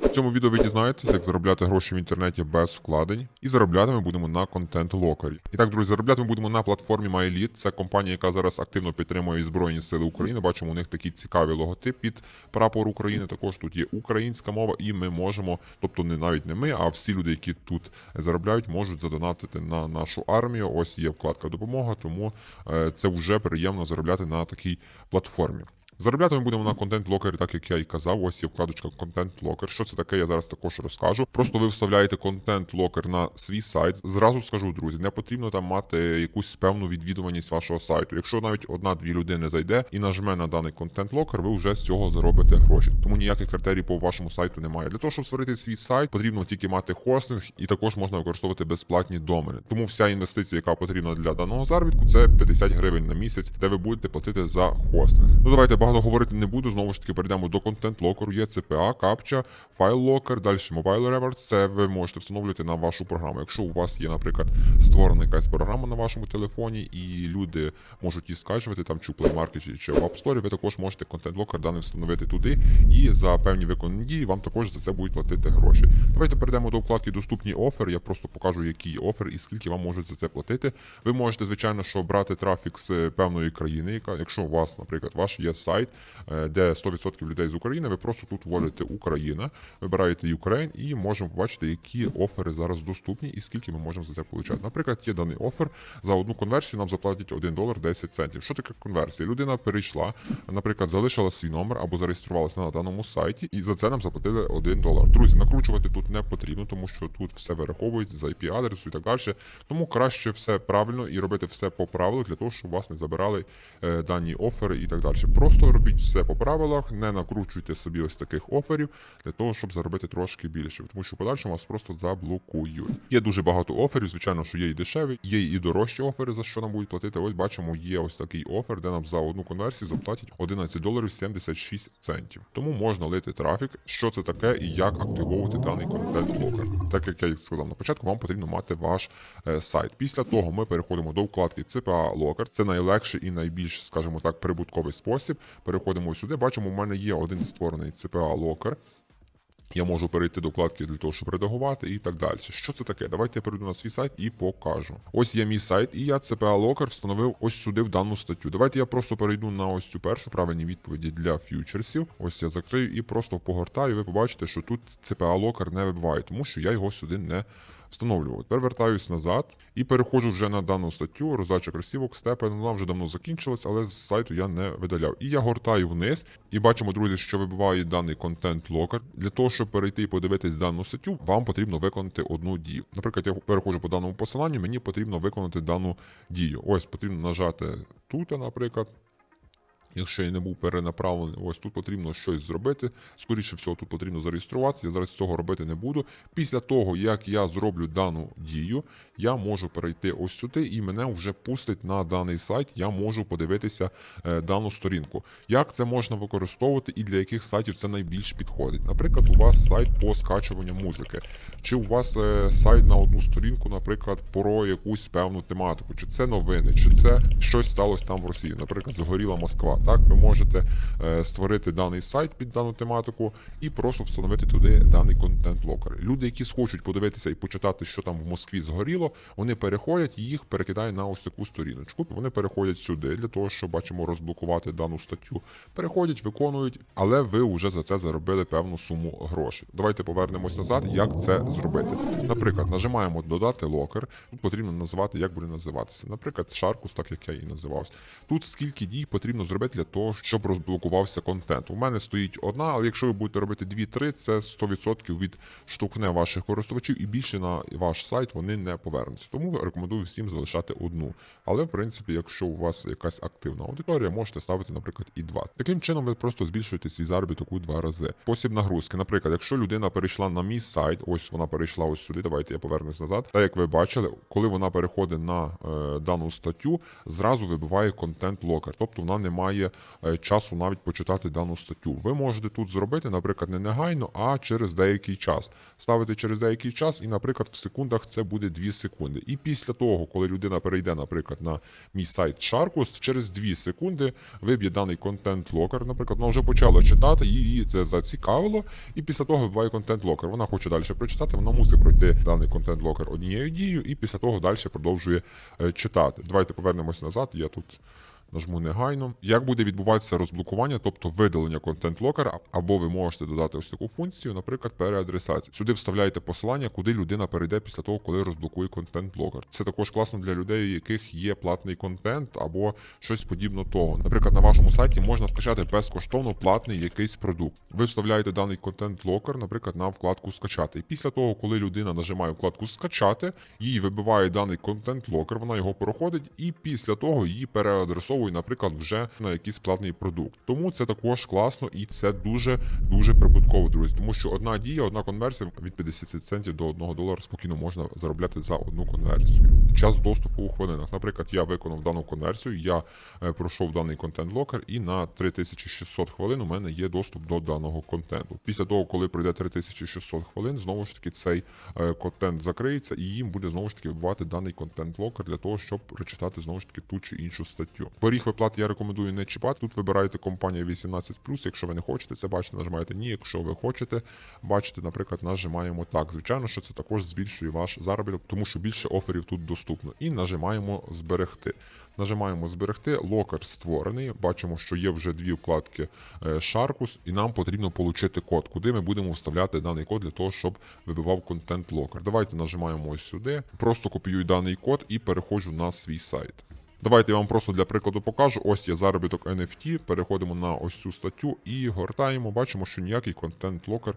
В цьому відео ви дізнаєтесь, як заробляти гроші в інтернеті без вкладень. І заробляти ми будемо на контент локері. І так, друзі, заробляти ми будемо на платформі MyElite. Це компанія, яка зараз активно підтримує Збройні Сили України. Бачимо, у них такий цікавий логотип під прапор України. Також тут є українська мова, і ми можемо, тобто не навіть не ми, а всі люди, які тут заробляють, можуть задонатити на нашу армію. Ось є вкладка допомога, тому е, це вже приємно заробляти на такій платформі. Заробляти ми будемо на контент блокері, так як я і казав. Ось є вкладочка контент блокер. Що це таке? Я зараз також розкажу. Просто ви вставляєте контент блокер на свій сайт. Зразу скажу, друзі, не потрібно там мати якусь певну відвідуваність вашого сайту. Якщо навіть одна-дві людини зайде і нажме на даний контент блокер, ви вже з цього заробите гроші. Тому ніяких критерій по вашому сайту немає. Для того, щоб створити свій сайт, потрібно тільки мати хостинг, і також можна використовувати безплатні домени. Тому вся інвестиція, яка потрібна для даного заробітку, це 50 гривень на місяць, де ви будете платити за хостинг. Ну давайте багато говорити не буду. Знову ж таки, перейдемо до контент локеру. Є CPA, капча, файл локер, далі Mobile Rewards. Це ви можете встановлювати на вашу програму. Якщо у вас є, наприклад, створена якась програма на вашому телефоні, і люди можуть її скачувати там чи в Play Market, чи- в App Store, ви також можете контент локер даний встановити туди, і за певні виконані дії вам також за це будуть платити гроші. Давайте перейдемо до вкладки Доступні офер. Я просто покажу, який офер і скільки вам можуть за це платити. Ви можете, звичайно, що брати трафік з певної країни, яка, якщо у вас, наприклад, ваш є сайт, е, де 100% людей з України, ви просто тут вводите Україна, вибираєте Ukraine і можемо побачити, які офери зараз доступні і скільки ми можемо за це отримати. Наприклад, є даний офер за одну конверсію нам заплатять 1 долар 10 центів. Що таке конверсія? Людина перейшла, наприклад, залишила свій номер або зареєструвалася на даному сайті, і за це нам заплатили 1 долар. Друзі, накручувати тут не потрібно, тому що тут все вираховують за IP-адресу і так далі. Тому краще все правильно і робити все по правилах для того, щоб вас не забирали е, дані офери і так далі. Просто робіть все по правилах, не накручуйте собі ось таких оферів для того, щоб заробити трошки більше, тому що в подальшому вас просто заблокують. Є дуже багато оферів, звичайно, що є і дешеві, є і дорожчі офери, за що нам будуть платити. Ось бачимо, є ось такий офер, де нам за одну конверсію заплатять 11 доларів 76 центів. Тому можна лити трафік, що це таке і як активовувати даний контент блокер. Так як я сказав на початку, вам потрібно мати ваш е, сайт. Після того ми переходимо до вкладки CPA Locker. Це найлегший і найбільш, скажімо так, прибутковий спосіб. Переходимо сюди. Бачимо, у мене є один створений CPA Locker. Я можу перейти до вкладки для того, щоб редагувати і так далі. Що це таке? Давайте я перейду на свій сайт і покажу. Ось є мій сайт, і я CPA Locker встановив ось сюди в дану статтю. Давайте я просто перейду на ось цю першу правильні відповіді для фьючерсів. Ось я закрию і просто погортаю. Ви побачите, що тут CPA Locker не вибиває, тому що я його сюди не встановлював. Тепер вертаюсь назад і переходжу вже на дану статтю. Роздача кросівок, степен. Вона вже давно закінчилась, але з сайту я не видаляв. І я гортаю вниз і бачимо, друзі, що вибиває даний контент локер. Для того, щоб перейти і подивитись дану статтю, вам потрібно виконати одну дію. Наприклад, я переходжу по даному посиланню, мені потрібно виконати дану дію. Ось потрібно нажати тут, наприклад. Якщо я не був перенаправлений, ось тут потрібно щось зробити. Скоріше всього, тут потрібно зареєструватися. Я зараз цього робити не буду. Після того, як я зроблю дану дію, я можу перейти ось сюди, і мене вже пустить на даний сайт. Я можу подивитися е, дану сторінку. Як це можна використовувати і для яких сайтів це найбільш підходить? Наприклад, у вас сайт по скачуванню музики, чи у вас е, сайт на одну сторінку, наприклад, про якусь певну тематику, чи це новини, чи це щось сталося там в Росії, наприклад, згоріла Москва. Так, ви можете е, створити даний сайт під дану тематику і просто встановити туди даний контент локер. Люди, які схочуть подивитися і почитати, що там в Москві згоріло, вони переходять їх перекидає на ось таку сторіночку. Вони переходять сюди для того, щоб бачимо розблокувати дану статтю. Переходять, виконують, але ви вже за це заробили певну суму грошей. Давайте повернемось назад, як це зробити. Наприклад, нажимаємо додати локер. Тут потрібно назвати, як буде називатися. Наприклад, Шаркус, так як я і називався. Тут скільки дій потрібно зробити для того, щоб розблокувався контент. У мене стоїть одна, але якщо ви будете робити 2-3, це 100% відштовхне ваших користувачів і більше на ваш сайт вони не повернуться. Тому рекомендую всім залишати одну. Але в принципі, якщо у вас якась активна аудиторія, можете ставити, наприклад, і два. Таким чином, ви просто збільшуєте свій заробіток у два рази. Спосіб нагрузки. Наприклад, якщо людина перейшла на мій сайт, ось вона перейшла ось сюди. Давайте я повернусь назад. Та як ви бачили, коли вона переходить на е, дану статтю, зразу вибиває контент локер, тобто вона не має немає е, часу навіть почитати дану статтю. Ви можете тут зробити, наприклад, не негайно, а через деякий час. Ставити через деякий час, і, наприклад, в секундах це буде 2 секунди. І після того, коли людина перейде, наприклад, на мій сайт Sharkus, через 2 секунди виб'є даний контент локер. Наприклад, вона вже почала читати, її це зацікавило, і після того вибиває контент локер. Вона хоче далі прочитати, вона мусить пройти даний контент локер однією дією, і після того далі продовжує е, читати. Давайте повернемось назад. Я тут. Нажму негайно. Як буде відбуватися розблокування, тобто видалення контент локера, або ви можете додати ось таку функцію, наприклад, переадресацію. Сюди вставляєте посилання, куди людина перейде після того, коли розблокує контент локер. Це також класно для людей, у яких є платний контент або щось подібно того. Наприклад, на вашому сайті можна скачати безкоштовно платний якийсь продукт. Ви вставляєте даний контент локер, наприклад, на вкладку скачати. І після того, коли людина нажимає вкладку скачати, їй вибиває даний контент локер, вона його проходить, і після того її переадресовує, наприклад, вже на якийсь платний продукт. Тому це також класно і це дуже дуже прибутково, друзі. Тому що одна дія, одна конверсія від 50 центів до 1 долара спокійно можна заробляти за одну конверсію. Час доступу у хвилинах. Наприклад, я виконав дану конверсію, я е, пройшов даний контент локер, і на 3600 хвилин у мене є доступ до даного контенту. Після того, коли пройде 3600 хвилин, знову ж таки цей е, контент закриється, і їм буде знову ж таки вбивати даний контент локер для того, щоб прочитати знову ж таки ту чи іншу статтю. Поріг виплат я рекомендую не чіпати. Тут вибираєте компанія 18+, якщо ви не хочете це бачити, нажимаєте ні. Якщо ви хочете бачити, наприклад, нажимаємо так. Звичайно, що це також збільшує ваш заробіток, тому що більше оферів тут доступно. І нажимаємо зберегти. Нажимаємо зберегти, локер створений. Бачимо, що є вже дві вкладки е, Sharkus, і нам потрібно отримати код, куди ми будемо вставляти даний код для того, щоб вибивав контент локер. Давайте нажимаємо ось сюди, просто копіюю даний код і переходжу на свій сайт. Давайте я вам просто для прикладу покажу. Ось є заробіток NFT. Переходимо на ось цю статтю і гортаємо. Бачимо, що ніякий контент-локер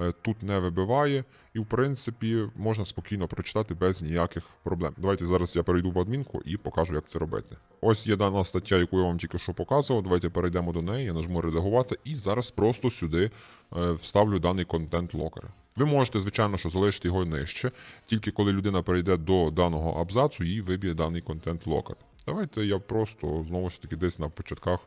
е, тут не вибиває, і в принципі можна спокійно прочитати без ніяких проблем. Давайте зараз я перейду в адмінку і покажу, як це робити. Ось є дана стаття, яку я вам тільки що показував. Давайте перейдемо до неї. Я нажму редагувати і зараз просто сюди е, вставлю даний контент-локер. Ви можете, звичайно, що залишити його нижче, тільки коли людина перейде до даного абзацу, їй виб'є даний контент-локер. Давайте я просто знову ж таки десь на початках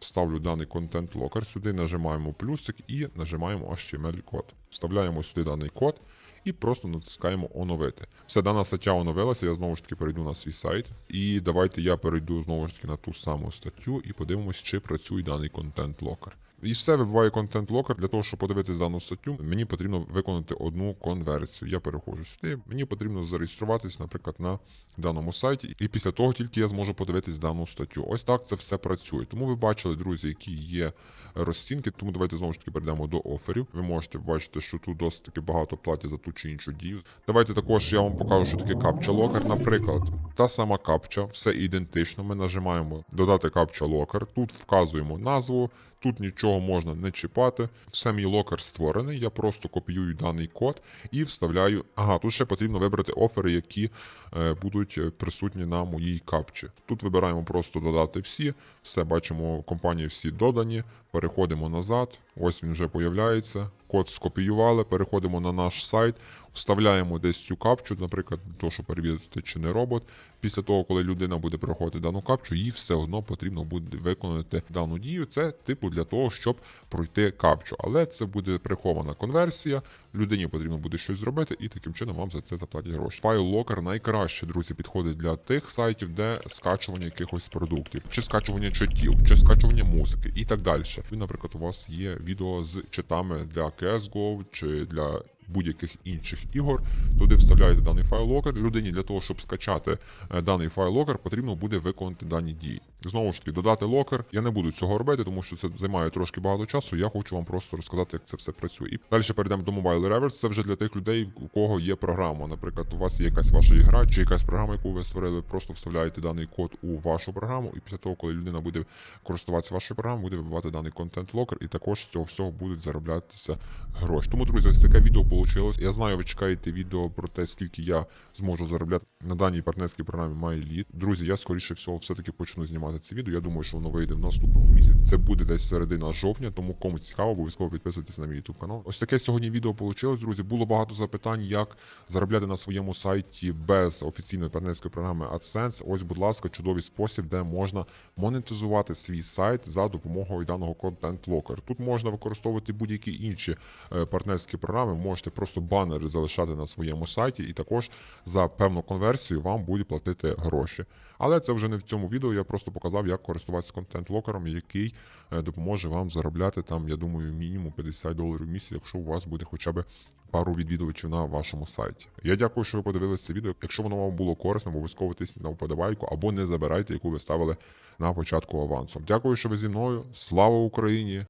вставлю даний контент-локер. Сюди нажимаємо плюсик і нажимаємо HTML-код. Вставляємо сюди даний код і просто натискаємо оновити. Все, дана стаття оновилася, я знову ж таки перейду на свій сайт. І давайте я перейду знову ж таки на ту саму статтю і подивимось, чи працює даний контент-локер. І все вибиває контент локер. Для того, щоб подивитися дану статтю, мені потрібно виконати одну конверсію. Я переходжу сюди. Мені потрібно зареєструватись, наприклад, на даному сайті, і після того тільки я зможу подивитись дану статтю. Ось так це все працює. Тому ви бачили, друзі, які є розцінки. Тому давайте знову ж таки перейдемо до оферів. Ви можете бачити, що тут досить таки багато платять за ту чи іншу дію. Давайте також я вам покажу, що таке капча локер. Наприклад, та сама капча, все ідентично. Ми нажимаємо додати капча локер. Тут вказуємо назву. Тут нічого можна не чіпати. Все мій локер створений. Я просто копіюю даний код і вставляю. Ага, тут ще потрібно вибрати офери, які е, будуть е, присутні на моїй капчі. Тут вибираємо просто додати всі. Все бачимо, компанії всі додані. Переходимо назад. Ось він вже появляється. Код скопіювали, переходимо на наш сайт, вставляємо десь цю капчу, наприклад, то, що перевірити, чи не робот. Після того, коли людина буде проходити дану капчу, їй все одно потрібно буде виконати дану дію. Це типу для того, щоб пройти капчу. Але це буде прихована конверсія. Людині потрібно буде щось зробити, і таким чином вам за це заплатять гроші. Файл локер найкраще, друзі, підходить для тих сайтів, де скачування якихось продуктів, чи скачування чатів, чи скачування музики і так далі. Наприклад, у вас є відео з читами для CSGO чи для будь-яких інших ігор. Туди вставляєте даний файл локер. Людині для того, щоб скачати е, даний файл локер, потрібно буде виконати дані дії. Знову ж таки, додати локер. Я не буду цього робити, тому що це займає трошки багато часу. Я хочу вам просто розказати, як це все працює. І далі перейдемо до Mobile Reverse. Це вже для тих людей, у кого є програма. Наприклад, у вас є якась ваша ігра, чи якась програма, яку ви створили, просто вставляєте даний код у вашу програму, і після того, коли людина буде користуватися вашою програмою, буде вибивати даний контент локер, і також з цього всього будуть зароблятися гроші. Тому, друзі, ось таке відео вийшло. Я знаю, ви чекаєте відео про те, скільки я зможу заробляти на даній партнерській програмі MyLead. Друзі, я скоріше всього все-таки почну знімати знімати це відео. Я думаю, що воно вийде в наступному місяці. Це буде десь середина жовтня, тому кому цікаво, обов'язково підписуйтесь на мій YouTube канал. Ось таке сьогодні відео вийшло, друзі. Було багато запитань, як заробляти на своєму сайті без офіційної партнерської програми AdSense. Ось, будь ласка, чудовий спосіб, де можна монетизувати свій сайт за допомогою даного Content Locker. Тут можна використовувати будь-які інші е, партнерські програми. Можете просто банери залишати на своєму сайті, і також за певну конверсію вам буде платити гроші. Але це вже не в цьому відео. Я просто показав, як користуватися контент-локером, який е, допоможе вам заробляти там, я думаю, мінімум 50 доларів в місяць, якщо у вас буде хоча б пару відвідувачів на вашому сайті. Я дякую, що ви подивилися це відео. Якщо воно вам було корисно, обов'язково тисніть на вподобайку або не забирайте, яку ви ставили на початку авансу. Дякую, що ви зі мною. Слава Україні!